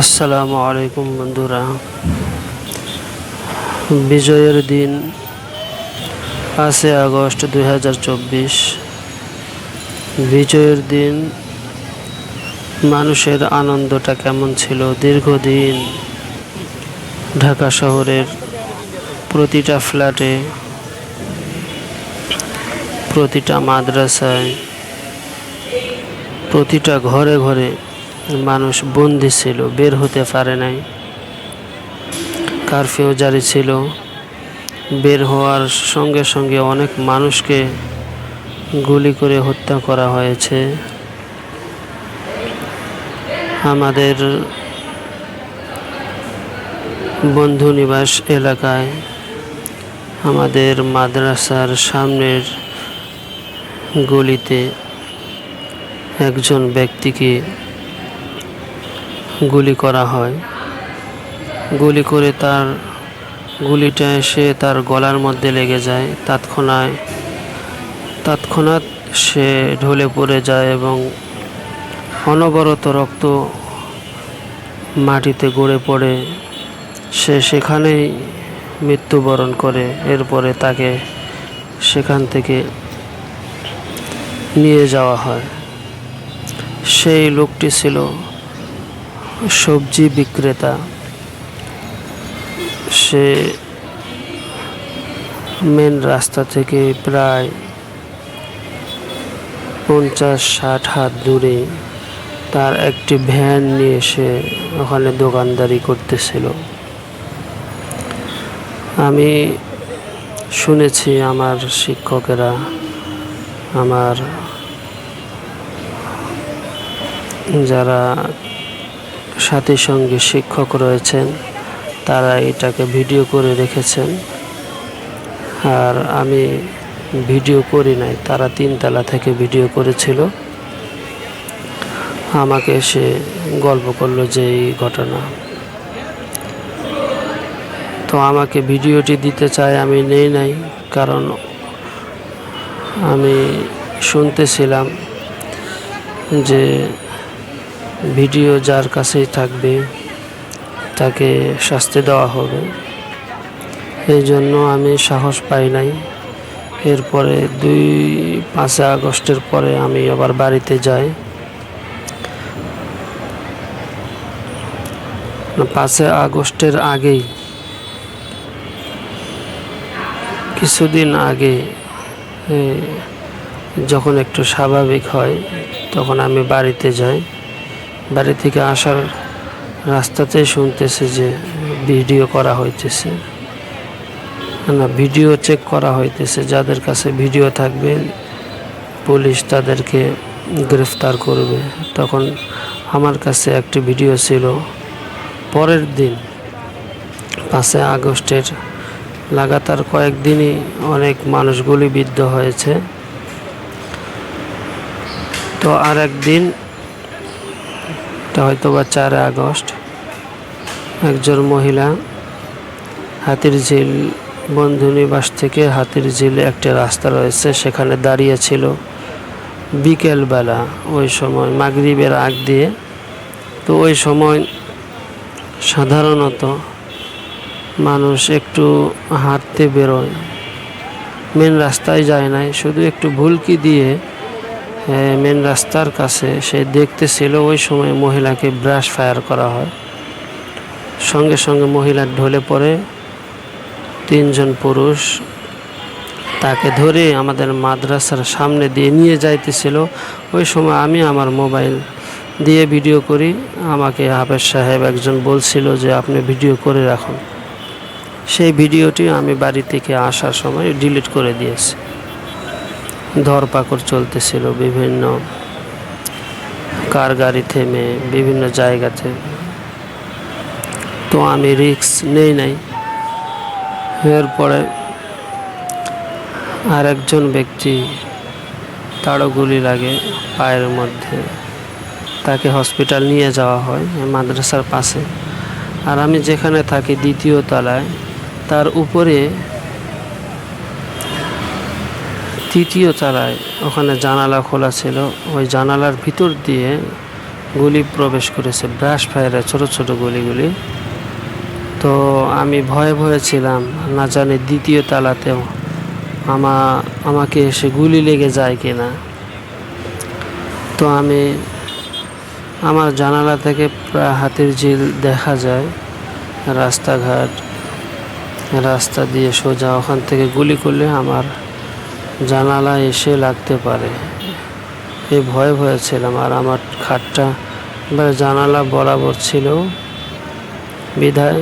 আসসালামু আলাইকুম বন্ধুরা। বিজয়ের দিন পাঁচই আগস্ট দুই হাজার চব্বিশ। বিজয়ের দিন মানুষের আনন্দটা কেমন ছিল? দীর্ঘদিন ঢাকা শহরের প্রতিটা ফ্ল্যাটে, প্রতিটা মাদ্রাসায়, প্রতিটা ঘরে ঘরে মানুষ বন্দি ছিল, বের হতে পারে নাই। কারফিউ জারি ছিল। বের হওয়ার সঙ্গে সঙ্গে অনেক মানুষকে গুলি করে হত্যা করা হয়েছে। আমাদের বন্ধু নিবাস এলাকায়, আমাদের মাদ্রাসার সামনের গলিতে একজন ব্যক্তিকে গুলি করা হয়। গুলি করে তার গুলিটা এসে তার গলার মধ্যে লেগে যায়। তৎক্ষণাৎ তৎক্ষণাৎ সে ঢলে পড়ে যায় এবং অনবরত রক্ত মাটিতে গড়ে পড়ে। সে সেখানেই মৃত্যুবরণ করে। এরপরে তাকে সেখান থেকে নিয়ে যাওয়া হয়। সেই লোকটি ছিল সবজি বিক্রেতা। সে মেন রাস্তা থেকে প্রায় পঞ্চাশ, ষাট হাত দূরে তার একটি ভ্যান নিয়ে সে ওখানে দোকানদারি করতেছিল। আমি শুনেছি আমার শিক্ষকেরা আমার যারা সাথী সঙ্গে শিক্ষক রয়েছেন, তারা এটাকে ভিডিও করে রেখেছেন। আর আমি ভিডিও করি নাই, তারা তিনতলা থেকে ভিডিও করেছিল। আমাকে সে গল্প করল যে এই ঘটনা। তো আমাকে ভিডিওটি দিতে চাই আমি নেই নাই, কারণ আমি শুনতেছিলাম যে ভিডিও যার কাছেই থাকবে, তাকে শাস্তি দেওয়া হবে। এই জন্য আমি সাহস পাই নাই। এরপরে দুই পাঁচই আগস্টের পরে আমি আবার বাড়িতে যাই। পাঁচই আগস্টের আগেই, কিছুদিন আগে যখন একটু স্বাভাবিক হয়, তখন আমি বাড়িতে যাই। বাড়ি থেকে আসার রাস্তাতেই শুনতেছে যে ভিডিও করা হইতেছে। না, ভিডিও চেক করা হইতেছে। যাদের কাছে ভিডিও থাকবে, পুলিশ তাদেরকে গ্রেফতার করবে। তখন আমার কাছে একটি ভিডিও ছিল পরের দিন, পাঁচই আগস্টের। লাগাতার কয়েকদিনই অনেক মানুষ গুলিবিদ্ধ হয়েছে। তো আর একদিন এটা হয়তো বা চার আগস্ট একজন মহিলা হাতির ঝিল বন্ধু নিবাস থেকে হাতির ঝিলে একটা রাস্তা রয়েছে, সেখানে দাঁড়িয়ে ছিল বিকেলবেলা। ওই সময় মাগরিবের আগ দিয়ে। তো ওই সময় সাধারণত মানুষ একটু হাঁটতে বেরোয়। মেন রাস্তায় যায় নাই, শুধু একটু ভুলকি দিয়ে মেন রাস্তার কাছে সে দেখতেছিল ওই সময় মহিলাকে ব্রাশ ফায়ার করা হয়। সঙ্গে সঙ্গে মহিলা ঢলে পড়ে। তিনজন পুরুষ তাকে ধরে আমাদের মাদ্রাসার সামনে দিয়ে নিয়ে যাইতেছিল। ওই সময় আমি আমার মোবাইল দিয়ে ভিডিও করি। আমাকে হাফেজ সাহেব একজন বলছিল যে, আপনি ভিডিও করে রাখুন। সেই ভিডিওটি আমি বাড়ি থেকে আসার সময় ডিলিট করে দিয়েছি। ধরপাকড় চলতেছিল বিভিন্ন কার গাড়ি থেমে, বিভিন্ন জায়গাতে। তো আমি রিক্স নেই নাই। এরপরে আর একজন ব্যক্তি গুলি লাগে পায়ের মধ্যে। তাকে হসপিটাল নিয়ে যাওয়া হয় মাদ্রাসার পাশে। আর আমি যেখানে থাকি দ্বিতীয় তলায়, তার উপরে তৃতীয় তলায় ওখানে জানালা খোলা ছিল। ওই জানালার ভিতর দিয়ে গুলি প্রবেশ করেছে, ব্রাশ ফায়ারে ছোট ছোট গুলিগুলি। তো আমি ভয়ে ভয়ে ছিলাম, না জানি দ্বিতীয় তালাতেও আমা, আমাকে এসে গুলি লেগে যায় কি না তো আমি, আমার জানালা থেকে প্রায় হাতির ঝিল দেখা যায়, রাস্তাঘাট, রাস্তা দিয়ে সোজা ওখান থেকে গুলি করলে আমার জানালা এসে লাগতে পারে। এই ভয়ে ভয়ে ছিলাম আর আমার খাটটা বা জানালা বরাবর ছিল। বিধায়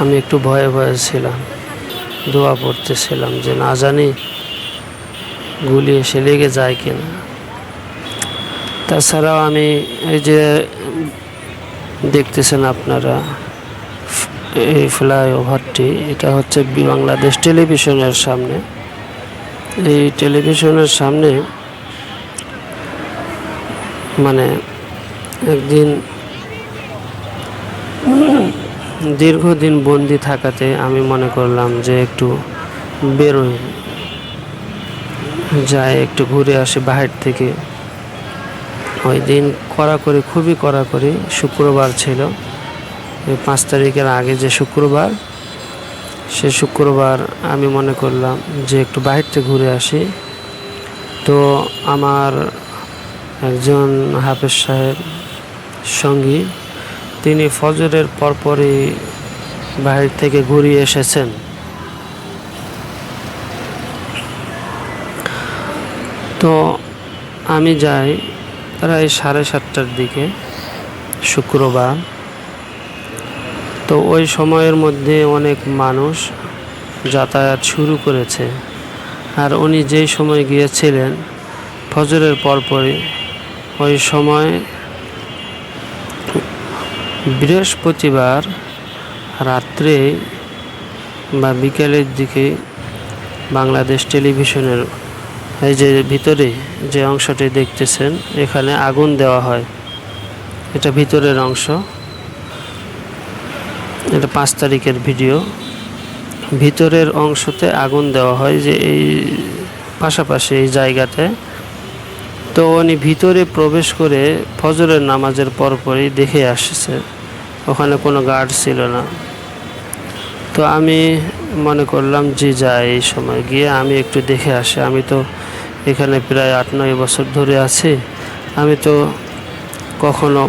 আমি একটু ভয়ে ভয়ে ছিলাম দোয়া পড়তেছিলাম যে না জানি গুলি এসে লেগে যায় কিনা। তাছাড়াও আমি এই যে দেখতেছেন আপনারা, এই ফ্লাইওভারটি, এটা হচ্ছে বাংলাদেশ টেলিভিশনের সামনে। এই টেলিভিশনের সামনে মানে একদিন দীর্ঘদিন বন্দি থাকাতে আমি মনে করলাম যে একটু বেরোই, যাই একটু ঘুরে আসি বাহির থেকে। ওই দিন করা কড়াকড়ি, খুবই করা কড়াকড়ি শুক্রবার ছিল। পাঁচ তারিখের আগে যে শুক্রবার সে শুক্রবার আমি মনে করলাম যে একটু বাহির থেকে ঘুরে আসি। তো আমার একজন হাফেজ সাহেব সঙ্গী, তিনি ফজরের পরপরই বাহির থেকে ঘুরিয়ে এসেছেন। তো আমি যাই প্রায় সাড়ে সাতটার দিকে, শুক্রবার। তো ওই সময়ের মধ্যে অনেক মানুষ যাতায়াত শুরু করেছে। আর উনি যেই সময় গিয়েছিলেন ফজরের পরপরই, ওই সময় বৃহস্পতিবার রাত্রে বা বিকেলের দিকে বাংলাদেশ টেলিভিশনের এই যে ভিতরে যে অংশটি দেখতেছেন, এখানে আগুন দেওয়া হয়। এটা ভিতরের অংশ। এটা পাঁচ তারিখের ভিডিও। ভিতরের অংশতে আগুন দেওয়া হয় যে এই পাশাপাশি এই জায়গাতে। তো উনি ভিতরে প্রবেশ করে ফজরের নামাজের পরপরই দেখে আসছে। ওখানে কোনো গার্ড ছিল না। তো আমি মনে করলাম যে যাই এই সময় গিয়ে আমি একটু দেখে আসি। আমি তো এখানে প্রায় আট, নয় বছর ধরে আছি। আমি তো কখনো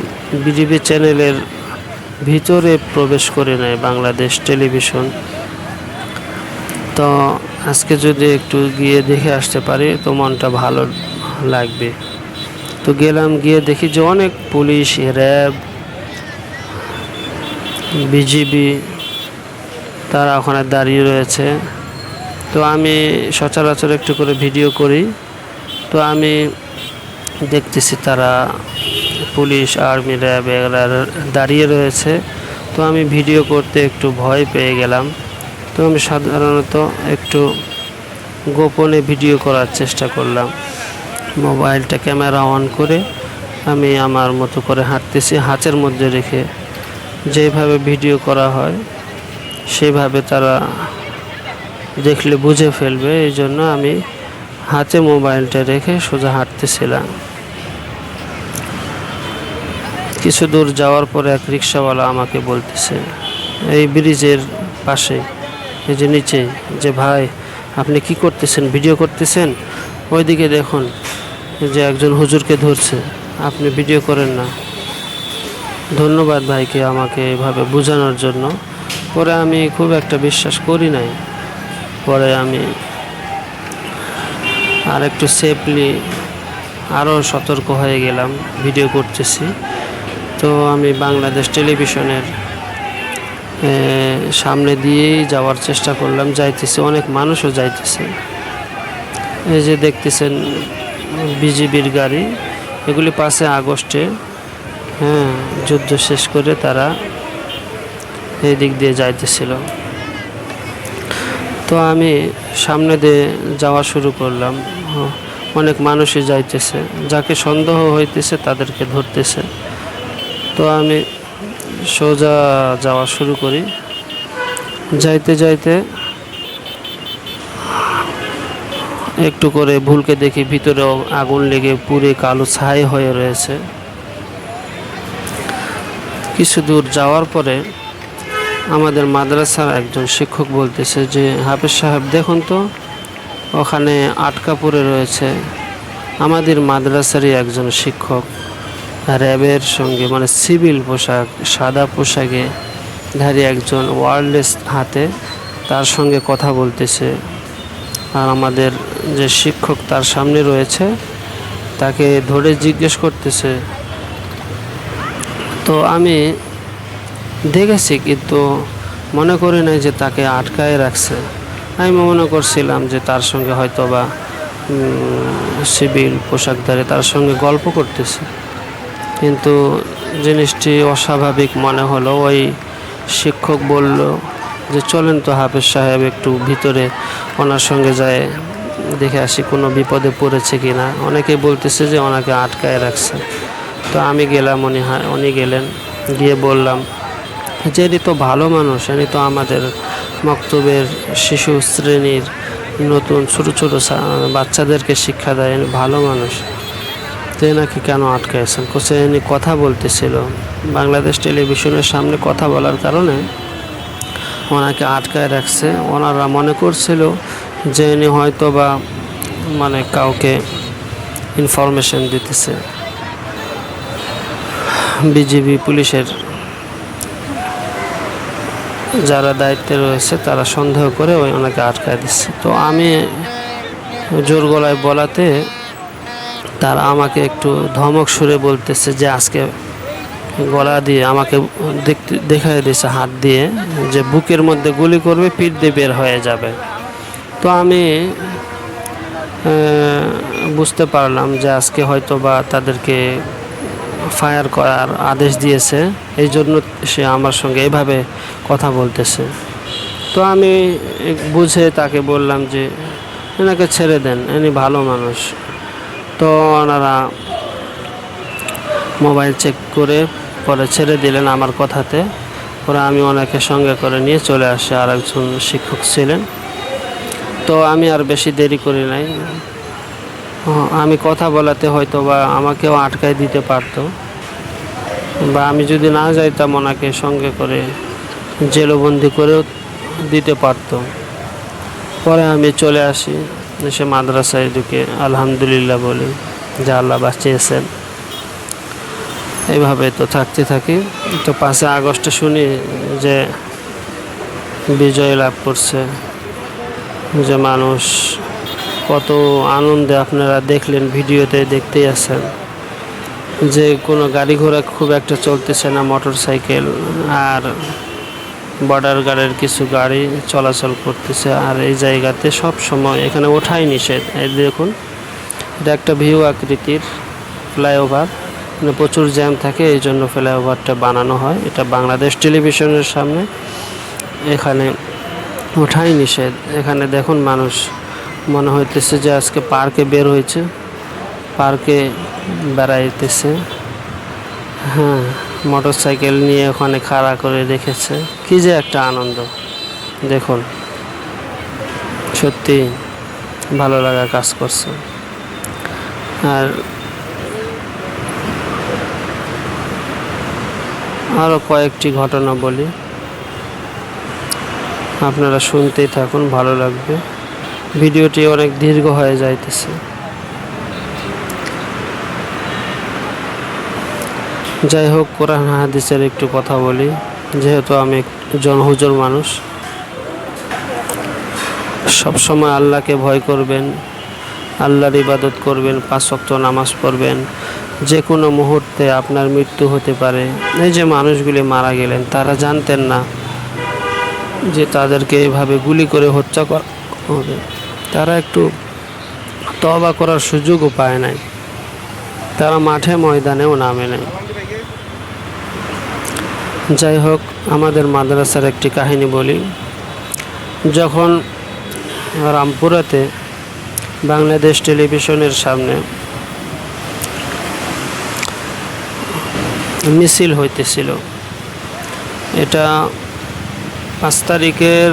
বিজিবি চ্যানেলের ভিতরে প্রবেশ করে নাই বাংলাদেশ টেলিভিশন। তো আজকে যদি একটু গিয়ে দেখে আসতে পারি, তো মনটা ভালো লাগবে। তো গেলাম, গিয়ে দেখি যে অনেক পুলিশ, র্যাব, বিজিবি, তারা ওখানে দাঁড়িয়ে রয়েছে। তো আমি সচরাচর একটু করে ভিডিও করি। তো আমি দেখতেছি তারা পুলিশ, আর্মি, র্যাব এরা দাঁড়িয়ে রয়েছে। তো আমি ভিডিও করতে একটু ভয় পেয়ে গেলাম। তো আমি সাধারণত একটু গোপনে ভিডিও করার চেষ্টা করলাম। মোবাইলটা ক্যামেরা অন করে আমি আমার মতো করে হাঁটতেছি। হাঁচের মধ্যে রেখে যেভাবে ভিডিও করা হয়, সেভাবে তারা দেখলে বুঝে ফেলবে। এই জন্য আমি হাতে মোবাইলটা রেখে সোজা হাঁটতেছিলাম। কিছু দূর যাওয়ার পরে এক রিক্সাওয়ালা আমাকে বলতেছে, এই ব্রিজের পাশে, এই যে নিচে, যে ভাই, আপনি কি করতেছেন? ভিডিও করতেছেন? ওইদিকে দেখুন যে একজন হুজুরকে ধরছে, আপনি ভিডিও করেন না। ধন্যবাদ ভাইকে আমাকে এভাবে বোঝানোর জন্য। পরে আমি খুব একটা বিশ্বাস করি নাই। পরে আমি আর একটু সেফলি আরও সতর্ক হয়ে গেলাম, ভিডিও করতেছি। তো আমি বাংলাদেশ টেলিভিশনের সামনে দিয়েই যাওয়ার চেষ্টা করলাম। যাইতেছে, অনেক মানুষও যাইতেছে। এই যে দেখতেছেন, বিজিবির গাড়ি, এগুলি পাশে আগস্টে হ্যাঁ যুদ্ধ শেষ করে তারা এই দিক দিয়ে যাইতেছিল। তো আমি সামনে দিয়ে যাওয়া শুরু করলাম। অনেক মানুষই যাইতেছে, যাকে সন্দেহ হইতেছে তাদেরকে ধরতেছে। তো আমি সোজা যাওয়া শুরু করি। যাইতে যাইতে একটু করে ভুলকে দেখি ভিতরেও আগুন লেগে পুরে কালো ছাই হয়ে রয়েছে। কিছু দূর যাওয়ার পরে আমাদের মাদ্রাসার একজন শিক্ষক বলতেছে যে, হাফিজ সাহেব, দেখুন তো, ওখানে আটকা পড়ে রয়েছে। আমাদের মাদ্রাসারই একজন শিক্ষক। র্যাবের সঙ্গে মানে সিভিল পোশাক, সাদা পোশাকে ধারী একজন ওয়ারলেস হাতে তার সঙ্গে কথা বলতেছে। আর আমাদের যে শিক্ষক তার সামনে রয়েছে, তাকে ধরে জিজ্ঞেস করতেছে। তো আমি দেখেছি কিন্তু মনে করি নাই যে তাকে আটকায় রাখছে। আমি মনে করছিলাম যে তার সঙ্গে হয়তো বা সিভিল পোশাকধারী তার সঙ্গে গল্প করতেছে। কিন্তু জিনিসটি অস্বাভাবিক মনে হলো। ওই শিক্ষক বলল যে, চলেন তো হাফেজ সাহেব, একটু ভিতরে ওনার সঙ্গে যায় দেখে আসি কোনো বিপদে পড়েছে কি না অনেকেই বলতেছে যে, ওনাকে আটকায় রাখছে। তো আমি গেলাম, উনি উনি গেলেন, গিয়ে বললাম যে এনি তো ভালো মানুষ এনি তো আমাদের মক্তবের শিশু শ্রেণির নতুন ছোট ছোট বাচ্চাদেরকে শিক্ষা দেয় ভালো মানুষ। তো নাকি কেন আটকাইছেন? কোচে এনি কথা বলতেছিল। বাংলাদেশ টেলিভিশনের সামনে কথা বলার কারণে ওনাকে আটকায় রাখছে। ওনারা মনে করছিল যে ইনি হয়তো বা মানে কাউকে ইনফরমেশন দিতেছে। বিজিবি পুলিশের যারা দায়িত্বে রয়েছে, তারা সন্দেহ করে ওই ওনাকে আটকায় দিচ্ছে। তো আমি জোর গলায় বলাতে তারা আমাকে একটু ধমক সুরে বলতেছে যে আজকে গলা দিয়ে আমাকে দেখতে দেখাই দিয়েছে হাত দিয়ে, যে বুকের মধ্যে গুলি করবে, পিঠ দিয়ে বের হয়ে যাবে। তো আমি বুঝতে পারলাম যে আজকে হয়তো বা তাদেরকে ফায়ার করার আদেশ দিয়েছে। এই জন্য সে আমার সঙ্গে এভাবে কথা বলতেছে। তো আমি বুঝে তাকে বললাম যে, এনাকে ছেড়ে দেন, এনি ভালো মানুষ। তো ওনারা মোবাইল চেক করে পরে ছেড়ে দিলেন আমার কথাতে। পরে আমি ওনাকে সঙ্গে করে নিয়ে চলে আসি আর একজন শিক্ষক ছিলেন। তো আমি আর বেশি দেরি করি নাই। আমি কথা বলাতে হয়তো বা আমাকেও আটকায় দিতে পারতো। বা আমি যদি না যাইতাম ওনাকে সঙ্গে করে জেলবন্দি করেও দিতে পারতো। পরে আমি চলে আসি। এসে মাদ্রাসায় ঢুকে আলহামদুলিল্লাহ বলি, যে আল্লাহ বাঁচিয়েছেন এইভাবে তো থাকতে থাকি। তো পাঁচে আগস্টে শুনি যে বিজয় লাভ করছে, যে মানুষ কত আনন্দে আপনারা দেখলেন, ভিডিওতে দেখতেই আছেন। যে কোনো গাড়ি ঘোড়া খুব একটা চলতেছে না মোটর সাইকেল আর বর্ডার গার্ডের কিছু গাড়ি চলাচল করতেছে আর এই জায়গাতে সব সময় এখানে ওঠাই নিষেধ। এই দেখুন, এটা একটা ভিউ আকৃতির ফ্লাইওভার মানে প্রচুর জ্যাম থাকে, এই জন্য ফ্লাইওভারটা বানানো হয়। এটা বাংলাদেশ টেলিভিশনের সামনে। এখানে ওঠাই নিষেধ। এখানে দেখুন মানুষ, মনে হইতেছে যে আজকে পার্কে বের হয়েছে। পার্কে বেড়াইতেছে। হ্যাঁ। মোটর সাইকেল নিয়ে ওখানে খাড়া করে রেখেছে। কি যে একটা আনন্দ। দেখুন, সত্যি ভালো লাগা কাজ করছে। আর আরও কয়েকটি ঘটনা বলি। আপনারা শুনতেই থাকুন, ভালো লাগবে। ভিডিওটি অনেক দীর্ঘ হয়ে যাইতেছে। যাই হোক কোরআন হাদিসের একটু কথা বলি। যেহেতু আমি একজন হুজুর মানুষ, সবসময় আল্লাহকে ভয় করবেন, আল্লাহর ইবাদত করবেন, পাঁচ ওয়াক্ত নামাজ পড়বেন। যে কোনো মুহূর্তে আপনার মৃত্যু হতে পারে। এই যে মানুষগুলি মারা গেলেন, তারা জানতেন না যে তাদেরকে এভাবে গুলি করে হত্যা করা হবে। তারা একটু তবা করার সুযোগও পায় নাই। তারা মাঠে ময়দানেও নামে নাই। যাই হোক, আমাদের মাদ্রাসার একটি কাহিনী বলি। যখন রামপুরাতে বাংলাদেশ টেলিভিশনের সামনে মিছিল হইতেছিল, এটা পাঁচ তারিখের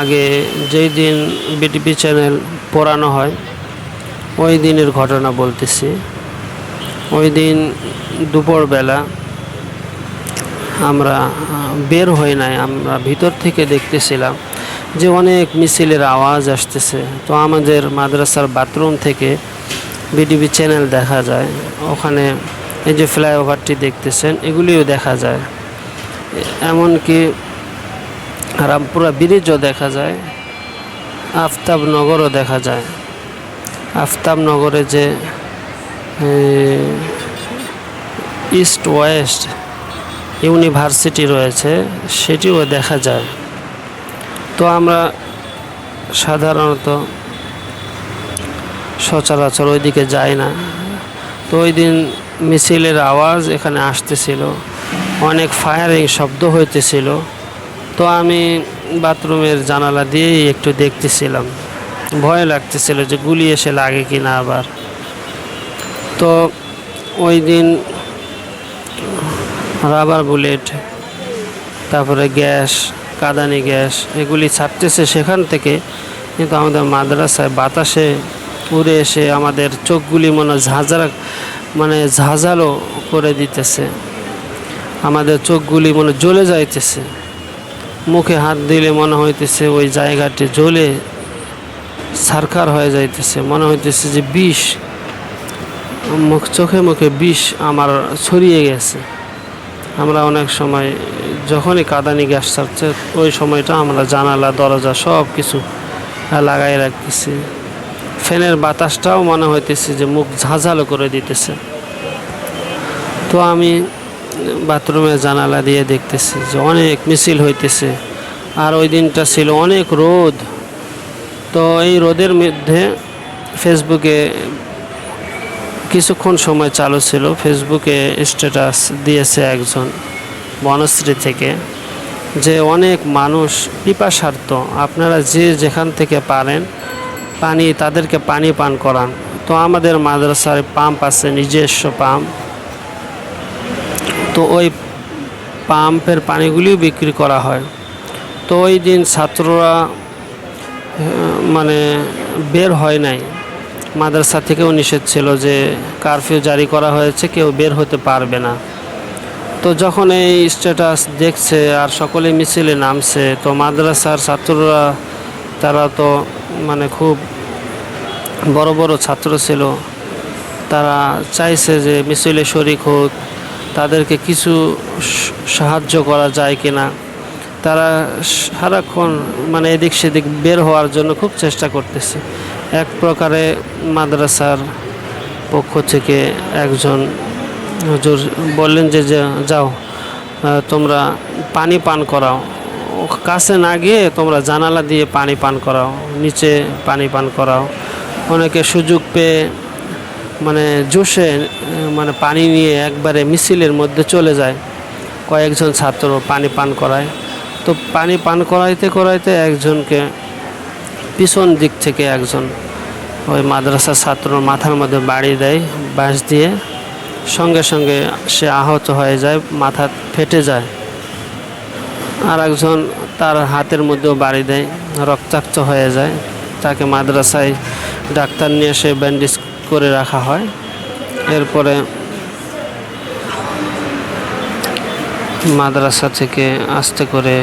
আগে যেই দিন বিটিপি চ্যানেল পড়ানো হয়, ওই দিনের ঘটনা বলতেছি। ওই দিন দুপুরবেলা আমরা বের হই নাই, আমরা ভিতর থেকে দেখতেছিলাম যে অনেক মিছিলের আওয়াজ আসতেছে। তো আমাদের মাদ্রাসার বাথরুম থেকে বিডিবি চ্যানেল দেখা যায়, ওখানে এই যে ফ্লাইওভারটি দেখতেছেন, এগুলিও দেখা যায়। এমনকি রামপুরা ব্রিজও দেখা যায়, আফতাবনগরও দেখা যায়। আফতাবনগরে যে ইস্ট ওয়েস্ট ইউনিভার্সিটি রয়েছে, সেটিও দেখা যায়। তো আমরা সাধারণত সচরাচর ওইদিকে যাই না। তো ওই দিন মিছিলের আওয়াজ এখানে আসতেছিল, অনেক ফায়ারিং শব্দ হইতেছিল। তো আমি বাথরুমের জানালা দিয়েই একটু দেখতেছিলাম। ভয় লাগতেছিল যে গুলি এসে লাগে কি না আবার। তো ওই দিন রাবার বুলেট, তারপরে গ্যাস, কাদানি গ্যাস, এগুলি ছাড়তেছে সেখান থেকে। কিন্তু আমাদের মাদ্রাসায় বাতাসে উড়ে এসে আমাদের চোখগুলি মনে ঝাঁঝরা মানে ঝাঁঝালো করে দিতেছে। আমাদের চোখগুলি মনে জ্বলে যাইতেছে। মুখে হাত দিলে মনে হইতেছে ওই জায়গাটি জ্বলে সারকার হয়ে যাইতেছে। মনে হইতেছে যে বিষ, মুখ, চোখে মুখে বিষ আমার ছড়িয়ে গেছে। আমরা অনেক সময়, যখনই কাদানি গ্যাস ছাড়ছে, ওই সময়টা আমরা জানালা, দরজা সব কিছু লাগাই রাখতেছি। ফ্যানের বাতাসটাও মনে হইতেছে যে মুখ ঝাঁঝালো করে দিতেছে। তো আমি বাথরুমে জানালা দিয়ে দেখতেছি যে অনেক মিছিল হইতেছে, আর ওই দিনটা ছিল অনেক রোদ। তো এই রোদের মধ্যে ফেসবুকে কিছুক্ষণ সময় চালু ছিল। ফেসবুকে স্ট্যাটাস দিয়েছে একজন বনশ্রী থেকে যে, অনেক মানুষ পিপাসার্থ। আপনারা যে যেখান থেকে পারেন পানি, তাদেরকে পানি পান করান। তো আমাদের মাদ্রাসার পাম্প আছে, নিজস্ব পাম্প। তো ওই পাম্পের পানিগুলিও বিক্রি করা হয়। তো ওই দিন ছাত্ররা মানে বের হয় নাই। মাদ্রাসা থেকেও নিষেধ ছিল যে কারফিউ জারি করা হয়েছে, কেউ বের হতে পারবে না। তো যখন এই স্ট্যাটাস দেখছে আর সকলে মিছিলে নামছে, তো মাদ্রাসার ছাত্ররা, তারা তো মানে খুব বড় বড় ছাত্র ছিল। তারা চাইছে যে মিছিলে শরিক হোক, তাদেরকে কিছু সাহায্য করা যায় কিনা। তারা সারাক্ষণ মানে এদিক সেদিক বের হওয়ার জন্য খুব চেষ্টা করতেছে। এক প্রকারে মাদ্রাসার পক্ষ থেকে একজন হুজুর বললেন যে যাও তোমরা পানি পান করাও। কাছে না গিয়ে তোমরা জানালা দিয়ে পানি পান করাও নিচে পানি পান করাও। অনেকে সুযোগ পেয়ে মানে আহ, মানে পানি নিয়ে একবারে মিছিলের মধ্যে চলে যায়। কয়েকজন ছাত্র পানি পান করায়। তো পানি পান করাইতে করাইতে একজনকে পিছন দিক থেকে একজন ওই মাদ্রাসার ছাত্র মাথার মধ্যে বাড়ি দেয়, বাঁশ দিয়ে। সঙ্গে সঙ্গে সে আহত হয়ে যায়, মাথা ফেটে যায়। আর একজন তার হাতের মধ্যেও বাড়ি দেয়, রক্তাক্ত হয়ে যায়। তাকে মাদ্রাসায় ডাক্তার নিয়ে সে ব্যান্ডেজ করে রাখা হয়। এরপরে মাদ্রাসা থেকে আস্তে করে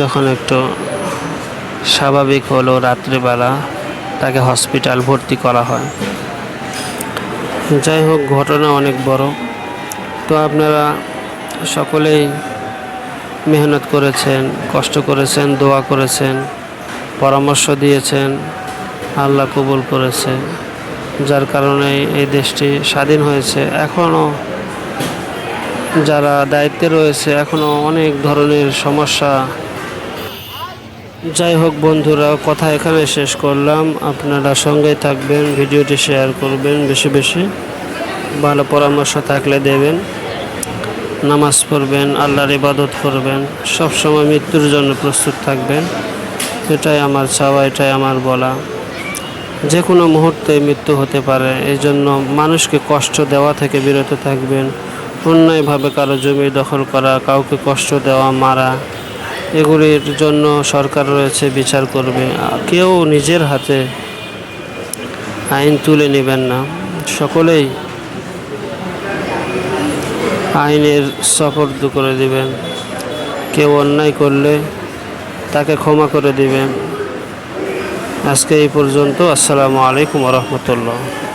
যখন একটু স্বাভাবিক হলো রাত্রিবেলা তাকে হসপিটাল ভর্তি করা হয়। যাই হোক, ঘটনা অনেক বড়। তো আপনারা সকলেই মেহনত করেছেন, কষ্ট করেছেন, দোয়া করেছেন, পরামর্শ দিয়েছেন, আল্লাহ কবুল করেছে, যার কারণে এই দেশটি স্বাধীন হয়েছে। এখনও যারা দায়িত্বে রয়েছে এখনও অনেক ধরনের সমস্যা যাই হোক বন্ধুরা, কথা এখানে শেষ করলাম। আপনারা সঙ্গেই থাকবেন, ভিডিওটি শেয়ার করবেন বেশি বেশি। ভালো পরামর্শ থাকলে দেবেন। নামাজ পড়বেন, আল্লাহর ইবাদত করবেন, সবসময় মৃত্যুর জন্য প্রস্তুত থাকবেন। এটাই আমার চাওয়া, এটাই আমার বলা। যে কোনো মুহূর্তে মৃত্যু হতে পারে এই জন্য মানুষকে কষ্ট দেওয়া থেকে বিরত থাকবেন। অন্যায়ভাবে কারও জমি দখল করা, কাউকে কষ্ট দেওয়া, মারা। এগুলির জন্য সরকার রয়েছে, বিচার করবে। কেউ নিজের হাতে আইন তুলে নেবেন না। সকলেই আইনের সফর্দ করে দিবেন। কেউ অন্যায় করলে তাকে ক্ষমা করে দিবেন। আজকে এই পর্যন্ত। আসসালামু আলাইকুম রহমতুল্লাহ।